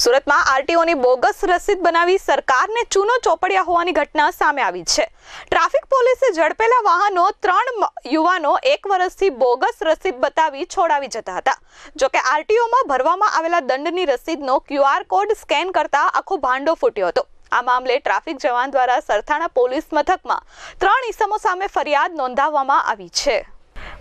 સુરતમાં આરટીઓની બોગસ રસીદ બનાવી સરકારને ચૂનો ચોપડ્યા હોવાની ઘટના સામે આવી છે. ટ્રાફિક પોલીસે ઝડપેલા વાહનો ત્રણ યુવાનો એક વર્ષથી બોગસ રસીદ બતાવી છોડાવી જતા હતા. જોકે આરટીઓમાં ભરવામાં આવેલા દંડની રસીદનો ક્યુઆર કોડ સ્કેન કરતા આખો ભાંડો ફૂટ્યો હતો. આ મામલે ટ્રાફિક જવાન દ્વારા સરથાણા પોલીસ મથકમાં ત્રણ ઈસમો સામે ફરિયાદ નોંધાવવામાં આવી છે.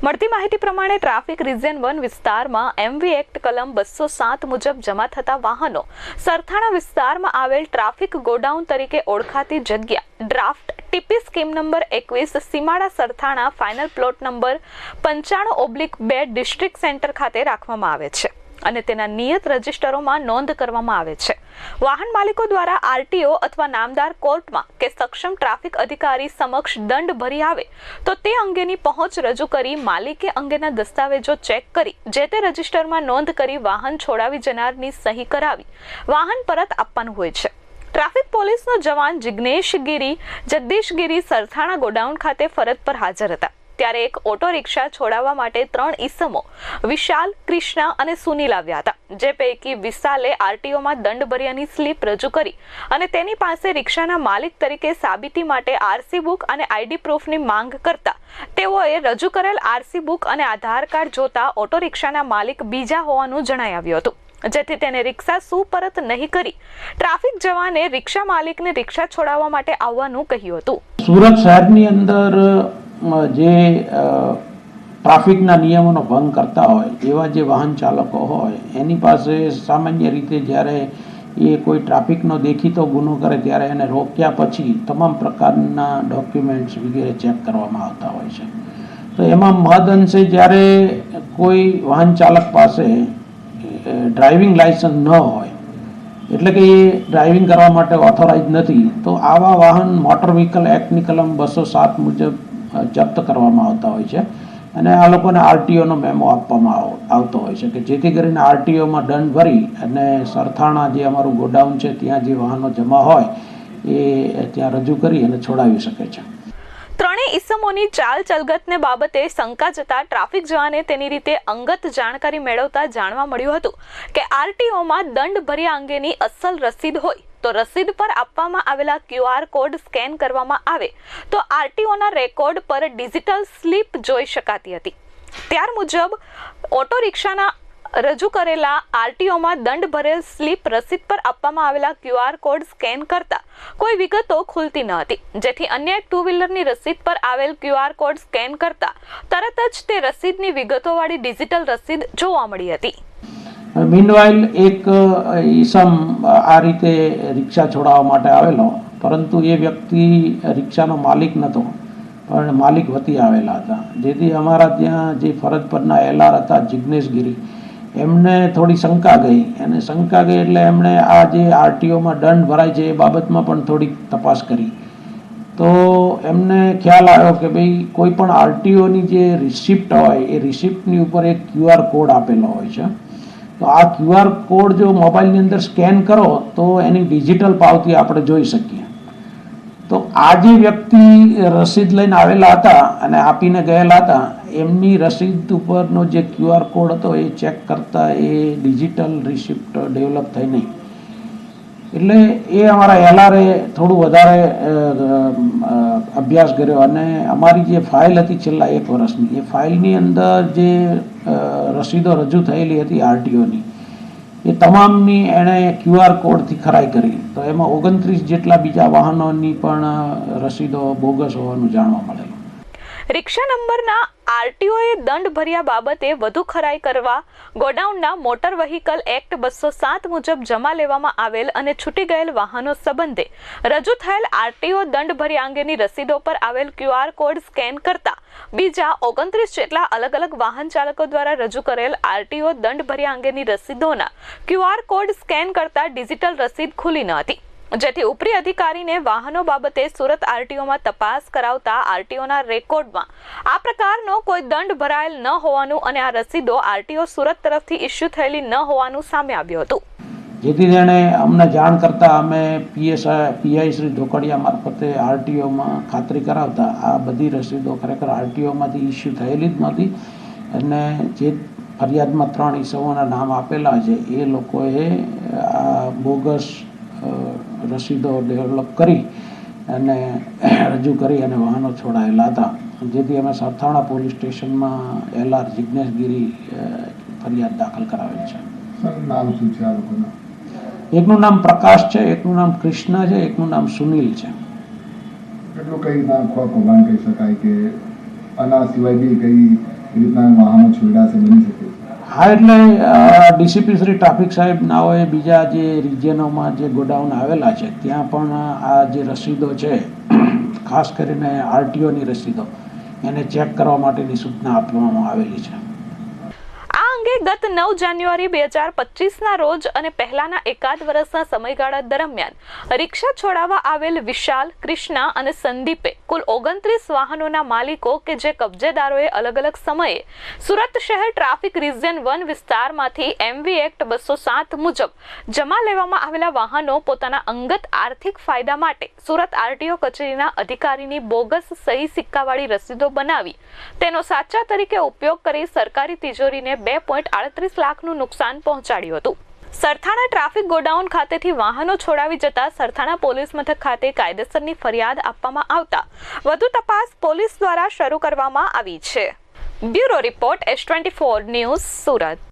મળતી માહિતી પ્રમાણે ટ્રાફિક રિજન વન વિસ્તારમાં એમવી એક્ટ કલમ બસો સાત મુજબ જમા થતા વાહનો સરથાણા વિસ્તારમાં આવેલ ટ્રાફિક ગોડાઉન તરીકે ઓળખાતી જગ્યા. ડ્રાફ્ટ ટીપી સ્કીમ નંબર એકવીસ Simada Sarthana final plot number પંચાણું ઓબ્લિક બે ડિસ્ટ્રિક્ટ સેન્ટર ખાતે રાખવામાં આવે છે. અને તેના નિયત રજિસ્ટરોમાં નોંધ કરવામાં આવે છે. વાહન માલિકો દ્વારા આરટીઓ અથવા નામદાર કોર્ટમાં કે સક્ષમ ટ્રાફિક અધિકારી સમક્ષ દંડ ભરી આવે તો તે અંગેની પહોંચ રજૂ કરી માલિકે અંગેના દસ્તાવેજો ચેક કરી જે તે રજિસ્ટરમાં નોંધ કરી વાહન છોડાવી જનારની સહી કરાવી. વાહન પરત આપવાનું હોય છે. ટ્રાફિક પોલીસનો જવાન જિગ્નેશ ગીરી, જગદીશ ગીરી સરથાણા ગોડાઉન ખાતે ફરજ પર હાજર હતા. ત્યારે એક ઓટો રિક્ષા છોડાવવા માટે ત્રણ ઈસમો, વિશાલ ક્રિષ્ના અને સુનિલ આવ્યા હતા, જે પૈકી વિશાલે આરટીઓમાં દંડ ભર્યાની સ્લીપ રજૂ કરી અને તેની પાસે રિક્ષાના માલિક તરીકે સાબિતી માટે આરસી બુક અને આઈડી પ્રૂફની માંગ કરતા. તેઓએ રજૂ કરેલ આરસી બુક અને આધાર કાર્ડ જોતા ઓટો રિક્ષાના માલિક બીજા હોવાનું જણાઈ આવ્યું હતું, જેથી તેને રિક્ષા સુપરત નહીં કરી. ટ્રાફિક જવાને રિક્ષા માલિકને રિક્ષા છોડાવવા માટે આવવાનું કહ્યું હતું. સુરત શહેરની અંદર જે ટ્રાફિકના નિયમોનો ભંગ કરતા હોય, એવા જે વાહન ચાલકો હોય, એની પાસે સામાન્ય રીતે જ્યારે એ કોઈ ટ્રાફિકનો દેખીતો ગુનો કરે ત્યારે એને રોક્યા પછી તમામ પ્રકારના ડોક્યુમેન્ટ્સ વગેરે ચેક કરવામાં આવતા હોય છે. તો એમાં મહદ અંશે જ્યારે કોઈ વાહન ચાલક પાસે ડ્રાઇવિંગ લાયસન્સ ન હોય, એટલે કે એ ડ્રાઇવિંગ કરવા માટે ઓથોરાઇઝ નથી, તો આવા વાહન મોટર વ્હીકલ એક્ટની કલમ બસો સાત મુજબ જપ્ત કરવામાં આવતા હોય છે. અને આ લોકોને આરટીઓનો મેમો આપવામાં આવ- આવતો હોય છે કે જેથી કરીને આરટીઓમાં દંડ ભરી અને સરથાણા જે અમારું ગોડાઉન છે, ત્યાં જે વાહનો જમા હોય, એ ત્યાં રજૂ કરી અને છોડાવી શકે છે. ત્રણેય ઈસમોની ચાલ ચલગતને બાબતે શંકા જતા ટ્રાફિક જવાને તેની રીતે અંગત જાણકારી મેળવતા જાણવા મળ્યું હતું કે આરટીઓમાં દંડ ભર્યા અંગેની અસલ રસીદ હોય તો રસીદ પર આપવામાં આવેલા ક્યુઆર કોડ સ્કેન કરવામાં આવે તો આરટીઓના રેકોર્ડ પર ડિજિટલ સ્લીપ જોઈ શકાતી હતી. ત્યાર મુજબ ઓટો રિક્ષાના રજૂ કરેલા આરટીઓમાં દંડ ભરેલ સ્લીપ રસીદ પર આપવામાં આવેલા ક્યુઆર કોડ સ્કેન કરતા કોઈ વિગતો ખુલતી ન હતી. જેથી અન્ય ટુ વ્હીલરની રસીદ પર આવેલ ક્યુઆર કોડ સ્કેન કરતા તરત જ તે રસીદની વિગતોવાળી ડિજિટલ રસીદ જોવા મળી હતી. મીનવાઇલ એક ઈસમ આ રીતે રિક્ષા છોડાવવા માટે આવેલો, પરંતુ એ વ્યક્તિ રિક્ષાનો માલિક નહોતો પણ માલિક વતી આવેલા હતા. જેથી અમારા ત્યાં જે ફરજ પરના એલઆર હતા જિગ્નેશ ગીરી એમને થોડી શંકા ગઈ. અને શંકા ગઈ એટલે એમણે આ જે આરટીઓમાં દંડ ભરાય છે એ બાબતમાં પણ થોડીક તપાસ કરી. તો એમને ખ્યાલ આવ્યો કે ભાઈ કોઈ પણ આરટીઓની જે રિસિપ્ટ હોય, એ રિસિપ્ટની ઉપર એક ક્યુઆર કોડ આપેલો હોય છે. તો આ ક્યુઆર કોડ જો મોબાઈલની અંદર સ્કેન કરો, તો એની ડિજિટલ પાવતી આપણે જોઈ શકીએ. તો આ જે વ્યક્તિ રસીદ લઈને આવેલા હતા અને આપીને ગયેલા હતા, એમની રસીદ ઉપરનો જે ક્યુઆર કોડ હતો એ ચેક કરતા એ ડિજિટલ રિસિપ્ટ ડેવલપ થઈ નહીં. એટલે એ અમારા એલઆરએ થોડું વધારે અભ્યાસ કર્યો અને અમારી જે ફાઇલ હતી છેલ્લા એક વર્ષની, એ ફાઇલની અંદર જે રસીદો રજૂ થયેલી હતી આરટીઓની. એ તમામની એણે ક્યુઆર કોડથી ખરાઈ કરી. તો એમાં ઓગણત્રીસ જેટલા બીજા વાહનોની પણ રસીદો બોગસ હોવાનું જાણવા મળેલું. રિક્ષા નંબરના આરટીઓએ દંડ ભર્યા બાબતે વધુ ખરાઈ કરવા, ગોડાઉનના મોટર વ્હીકલ એક્ટ બસો સાત મુજબ જમા લેવામાં આવેલ અને છૂટી ગયેલ વાહનો સંબંધે રજૂ થયેલ આરટીઓ દંડ ભર્યા અંગેની રસીદો પર આવેલ ક્યુઆર કોડ સ્કેન કરતા બીજા ઓગણત્રીસ જેટલા અલગ અલગ વાહન ચાલકો દ્વારા રજૂ કરેલ આરટીઓ દંડ ભર્યા અંગેની રસીદોના ક્યુઆર કોડ સ્કેન કરતા ડિજિટલ રસીદ ખુલી ન હતી. જેથી ઉપરી અધિકારીને વાહનો બાબતે સુરત આરટીઓમાં તપાસ કરાવતા આરટીઓના રેકોર્ડમાં આ પ્રકારનો કોઈ દંડ ભરાયેલ ન હોવાનું અને આ રસીદો આરટીઓ સુરત તરફથી ઇસ્યુ થયેલી ન હોવાનું સામે આવ્યું હતું. જેથી તેણે અમને જાણ કરતાં અમે પીએસઆઈ પીઆઈ શ્રી ઢોકડિયા મારફતે આરટીઓમાં ખાતરી કરાવતા આ બધી રસીદો ખરેખર આરટીઓમાંથી ઇસ્યુ થયેલી જ નહોતી. અને જે ફરિયાદમાં ત્રણ ઈસવોના નામ આપેલા છે, એ લોકોએ આ બોગસ રસીદો ડેવલપ કરી અને રજૂ કરી અને વાહનો છોડાયેલા હતા. જેથી અમે સરથાણા પોલીસ સ્ટેશનમાં એલ આર જિજ્ઞેશગીરી ફરિયાદ દાખલ કરાવેલ છે. નામ શું છે આ લોકોના? એકનું નામ પ્રકાશ છે એકનું નામ કૃષ્ણ છે એકનું નામ સુનિલ છે. એટલું કઈ નામ કૌભાંડ કહી શકાય કે આના સિવાય બી કઈ રીતના વાહનો છોડ્યા છે બની શકે? હા, એટલે ડીસીપી શ્રી ટ્રાફિક સાહેબ નાઓએ બીજા જે રિજિયનોમાં જે ગોડાઉન આવેલા છે, ત્યાં પણ આ જે રસીદો છે, ખાસ કરીને આરટીઓની રસીદો, એને ચેક કરવા માટેની સૂચના આપવામાં આવેલી છે. અંગે ગત નવ જાન્યુઆરી બે હજાર પચીસના રોજ અને પહેલાના એકાદ વર્ષના સમયગાળા દરમિયાન રિક્ષા છોડાવવા આવેલ વિશાલ, કૃષ્ણા અને સંદીપે કુલ ઓગણત્રીસ વાહનોના માલિકો કે જે કબજેદારોએ અલગ અલગ સમયે સુરત શહેર ટ્રાફિક રિજિયન વન વિસ્તારમાંથી એમવી એક્ટ બસો સાત મુજબ જમા લેવામાં આવેલા વાહનો પોતાના અંગત આર્થિક ફાયદા માટે સુરત આરટીઓ કચેરીના અધિકારીની બોગસ સહી સિક્કાવાળી રસીદો બનાવી તેનો સાચા તરીકે ઉપયોગ કરી સરકારી તિજોરીને બે પોઈન્ટ આડત્રીસ લાખનું નુકસાન પહોંચાડ્યું હતું. સરથાણા ટ્રાફિક ગોડાઉન ખાતેથી વાહનો છોડાવી જતા સરથાણા પોલીસ મથક ખાતે કાયદેસરની ફરિયાદ આપવામાં આવતા વધુ તપાસ પોલીસ દ્વારા શરૂ કરવામાં આવી છે. Bureau report S twenty four news Surat.